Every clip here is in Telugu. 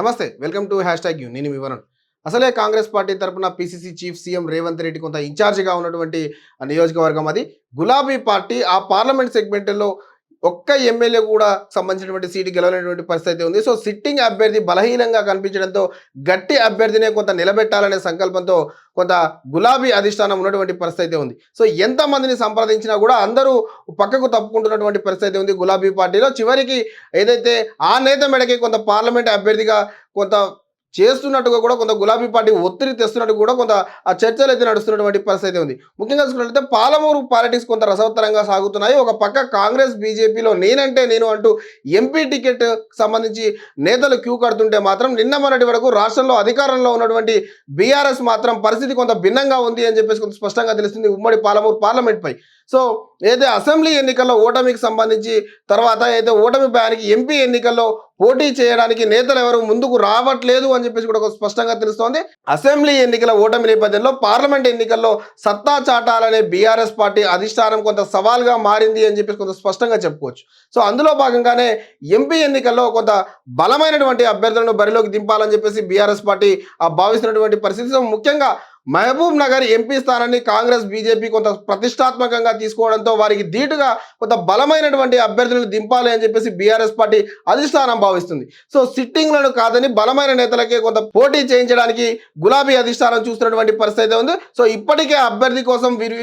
నమస్తే welcome to hash tag U. నేను వివరణ్ అసలే కాంగ్రెస్ పార్టీ తరపున PCC chief CM Revanth Reddy కొంత ఇన్ఛార్జిగా ఉన్నటువంటి నియోజకవర్గం అది. గులాబీ పార్టీ ఆ పార్లమెంట్ సెగ్మెంట్లో ఒక్క ఎమ్మెల్యే కూడా సంబంధించినటువంటి సీటు గెలవలేనటువంటి పరిస్థితి అయితే ఉంది. సో సిట్టింగ్ అభ్యర్థి బలహీనంగా కనిపించడంతో గట్టి అభ్యర్థినే కొంత నిలబెట్టాలనే సంకల్పంతో కొంత గులాబీ అధిష్టానం ఉన్నటువంటి పరిస్థితి అయితే ఉంది. సో ఎంతమందిని సంప్రదించినా కూడా అందరూ పక్కకు తప్పుకుంటున్నటువంటి పరిస్థితి అయితే ఉంది గులాబీ పార్టీలో. చివరికి ఏదైతే ఆ నేత మెడకి కొంత పార్లమెంట్ అభ్యర్థిగా కొంత చేస్తున్నట్టుగా కూడా కొంత గులాబీ పార్టీ ఒత్తిడి తెస్తున్నట్టు కూడా కొంత ఆ చర్చలు అయితే నడుస్తున్నటువంటి పరిస్థితి ఉంది. ముఖ్యంగా చూసుకున్నట్లయితే పాలమూరు పాలిటిక్స్ కొంత రసవత్తరంగా సాగుతున్నాయి. ఒక పక్క కాంగ్రెస్ బీజేపీలో నేనంటే నేను అంటూ ఎంపీ టికెట్ సంబంధించి నేతలు క్యూ కడుతుంటే మాత్రం నిన్న మొన్నటి వరకు రాష్ట్రంలో అధికారంలో ఉన్నటువంటి బీఆర్ఎస్ మాత్రం పరిస్థితి కొంత భిన్నంగా ఉంది అని చెప్పేసి కొంత స్పష్టంగా తెలుస్తుంది ఉమ్మడి పాలమూరు పార్లమెంట్ పై. సో ఏదైతే అసెంబ్లీ ఎన్నికల్లో ఓటమికి సంబంధించి తర్వాత అయితే ఓటమి భయానికి ఎంపీ ఎన్నికల్లో పోటీ చేయడానికి నేతలు ఎవరు ముందుకు రావట్లేదు అని చెప్పేసి కూడా ఒక స్పష్టంగా తెలుస్తోంది. అసెంబ్లీ ఎన్నికల ఓటమి నేపథ్యంలో పార్లమెంట్ ఎన్నికల్లో సత్తా చాటాలనే బీఆర్ఎస్ పార్టీ అధిష్టానం కొంత సవాల్గా మారింది అని చెప్పేసి కొంత స్పష్టంగా చెప్పుకోవచ్చు. సో అందులో భాగంగానే ఎంపీ ఎన్నికల్లో కొంత బలమైనటువంటి అభ్యర్థులను బరిలోకి దింపాలని చెప్పేసి బీఆర్ఎస్ పార్టీ ఆ భావిస్తున్నటువంటి పరిస్థితి. ముఖ్యంగా మహబూబ్ నగర్ ఎంపీ స్థానాన్ని కాంగ్రెస్ బీజేపీ కొంత ప్రతిష్టాత్మకంగా తీసుకోవడంతో వారికి ధీటుగా కొంత బలమైనటువంటి అభ్యర్థులను దింపాలి అని చెప్పేసి బీఆర్ఎస్ పార్టీ అధిష్టానం భావిస్తుంది. సో సిట్టింగ్లను కాదని బలమైన నేతలకే కొంత పోటీ చేయించడానికి గులాబీ అధిష్టానం చూస్తున్నటువంటి పరిస్థితి అయితే ఉంది. సో ఇప్పటికే అభ్యర్థి కోసం వీరి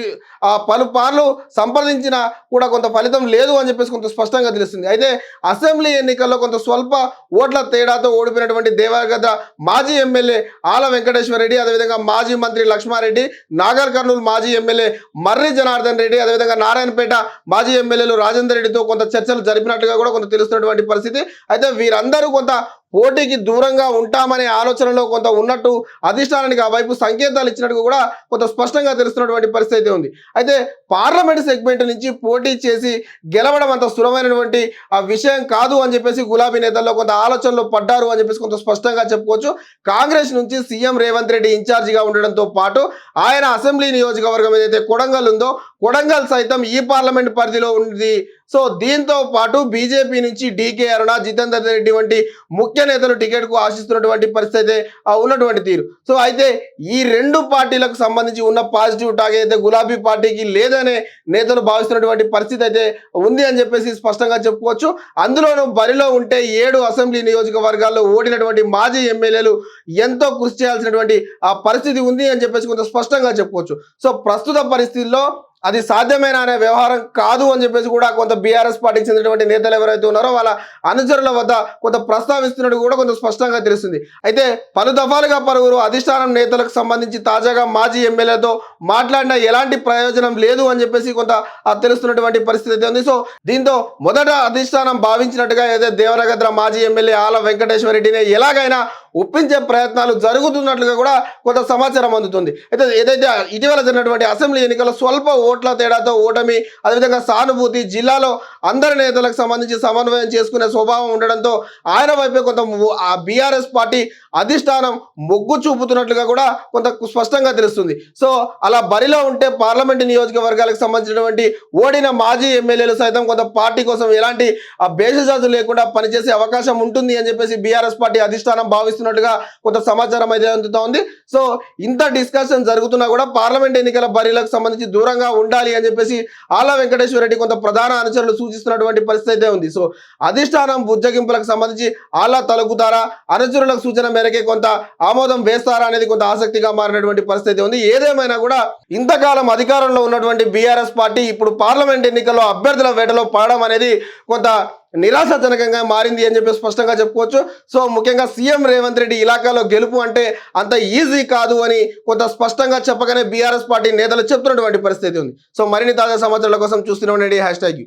ఆ పలుపార్లు సంప్రదించిన కూడా కొంత ఫలితం లేదు అని చెప్పేసి కొంత స్పష్టంగా తెలుస్తుంది. అయితే అసెంబ్లీ ఎన్నికల్లో కొంత స్వల్ప ఓట్ల తేడాతో ఓడిపోయినటువంటి దేవగద్ర మాజీ ఎమ్మెల్యే ఆల వెంకటేశ్వర రెడ్డి అదేవిధంగా మాజీ మంత్రి లక్ష్మారెడ్డి నాగర్ కర్నూలు మాజీ ఎమ్మెల్యే మర్రి జనార్దన్ రెడ్డి అదేవిధంగా నారాయణపేట మాజీ ఎమ్మెల్యేలు రాజేందర్ రెడ్డితో కొంత చర్చలు జరిపినట్టుగా కూడా కొంత తెలుస్తున్నటువంటి పరిస్థితి. అయితే వీరందరూ కొంత పోటీకి దూరంగా ఉంటామనే ఆలోచనలో కొంత ఉన్నట్టు అధిష్టానానికి ఆ వైపు సంకేతాలు ఇచ్చినట్టు కూడా కొంత స్పష్టంగా తెలుస్తున్నటువంటి పరిస్థితి అయితే ఉంది. అయితే పార్లమెంట్ సెగ్మెంట్ నుంచి పోటీ చేసి గెలవడం అంత సులభమైనటువంటి ఆ విషయం కాదు అని చెప్పేసి గులాబీ నేతల్లో కొంత ఆలోచనలో పడ్డారు అని చెప్పేసి కొంత స్పష్టంగా చెప్పుకోవచ్చు. కాంగ్రెస్ నుంచి సీఎం రేవంత్ రెడ్డి ఇన్ఛార్జిగా ఉండడంతో పాటు ఆయన అసెంబ్లీ నియోజకవర్గం ఏదైతే కొడంగల్ ఉందో కొడంగల్ సైతం ఈ పార్లమెంట్ పరిధిలో ఉంది సో దీంతో పాటు బీజేపీ నుంచి డీకే అరుణ జితేందర్ రెడ్డి వంటి ముఖ్య నేతలు టికెట్కు ఆశిస్తున్నటువంటి పరిస్థితి అయితే ఆ ఉన్నటువంటి తీరు. సో అయితే ఈ రెండు పార్టీలకు సంబంధించి ఉన్న పాజిటివ్ టాక్ అయితే గులాబీ పార్టీకి లేదనే నేతలు భావిస్తున్నటువంటి పరిస్థితి అయితే ఉంది అని చెప్పేసి స్పష్టంగా చెప్పుకోవచ్చు. అందులోనూ బరిలో ఉంటే ఏడు అసెంబ్లీ నియోజకవర్గాల్లో ఓడినటువంటి మాజీ ఎమ్మెల్యేలు ఎంతో కృషి చేయాల్సినటువంటి ఆ పరిస్థితి ఉంది అని చెప్పేసి కొంత స్పష్టంగా చెప్పుకోవచ్చు. సో ప్రస్తుత పరిస్థితుల్లో అది సాధ్యమైన అనే వ్యవహారం కాదు అని చెప్పేసి కూడా కొంత బీఆర్ఎస్ పార్టీకి చెందినటువంటి నేతలు ఎవరైతే ఉన్నారో వాళ్ళ అనుచరుల వద్ద కొంత ప్రస్తావిస్తున్నట్టు కూడా కొంత స్పష్టంగా తెలుస్తుంది. అయితే పలు దఫాలుగా పలువురు అధిష్టానం నేతలకు సంబంధించి తాజాగా మాజీ ఎమ్మెల్యేతో మాట్లాడిన ఎలాంటి ప్రయోజనం లేదు అని చెప్పేసి కొంత తెలుస్తున్నటువంటి పరిస్థితి అయితే ఉంది. సో దీంతో మొదట అధిష్టానం భావించినట్టుగా ఏదైతే దేవరగద్ర మాజీ ఎమ్మెల్యే ఆల వెంకటేశ్వర రెడ్డిని ఎలాగైనా ఒప్పించే ప్రయత్నాలు జరుగుతున్నట్లుగా కూడా కొంత సమాచారం అందుతుంది. అయితే ఏదైతే ఇటీవల జరిగినటువంటి అసెంబ్లీ ఎన్నికల స్వల్ప ఓట్ల తేడాతో ఓటమి అదేవిధంగా సానుభూతి జిల్లాలో అందరి నేతలకు సంబంధించి సమన్వయం చేసుకునే స్వభావం ఉండడంతో ఆయన వైపే కొంత ఆ బీఆర్ఎస్ పార్టీ అధిష్టానం మొగ్గు చూపుతున్నట్లుగా కూడా కొంత స్పష్టంగా తెలుస్తుంది. సో అలా బరిలో ఉంటే పార్లమెంట్ నియోజకవర్గాలకు సంబంధించినటువంటి ఓడిన మాజీ ఎమ్మెల్యేలు సైతం కొంత పార్టీ కోసం ఎలాంటి ఆ లేకుండా పనిచేసే అవకాశం ఉంటుంది అని చెప్పేసి బీఆర్ఎస్ పార్టీ అధిష్టానం భావిస్తున్నట్టుగా కొంత సమాచారం అయితే అందుతా ఉంది. సో ఇంత డిస్కషన్ జరుగుతున్నా కూడా పార్లమెంట్ ఎన్నికల బరిలకు సంబంధించి దూరంగా ఉండాలి అని చెప్పేసి ఆళ్ళ వెంకటేశ్వర రెడ్డి కొంత ప్రధాన అనుచరులు సూచిస్తున్నటువంటి పరిస్థితి అయితే ఉంది. సో అధిష్టానం బుజ్జగింపులకు సంబంధించి ఆళ్ళ తలుగుతారా? అనుచరులకు సూచన మేరకే కొంత ఆమోదం వేస్తారా అనేది కొంత ఆసక్తిగా మారినటువంటి పరిస్థితి ఉంది. ఏదేమైనా కూడా ఇంతకాలం అధికారంలో ఉన్నటువంటి బీఆర్ఎస్ పార్టీ ఇప్పుడు పార్లమెంట్ ఎన్నికల్లో అభ్యర్థుల వేటలో పడడం అనేది కొంత నిరాశాజనకంగా మారింది అని చెప్పి స్పష్టంగా చెప్పుకోవచ్చు. సో ముఖ్యంగా సీఎం రేవంత్ రెడ్డి ఇలాకాలో గెలుపు అంటే అంత ఈజీ కాదు అని కొంత స్పష్టంగా చెప్పగానే బీఆర్ఎస్ పార్టీ నేతలు చెప్తున్నటువంటి పరిస్థితి ఉంది. సో మరిన్ని తాజా సమాచారాల కోసం చూస్తూనే ఉండండి. Hash tag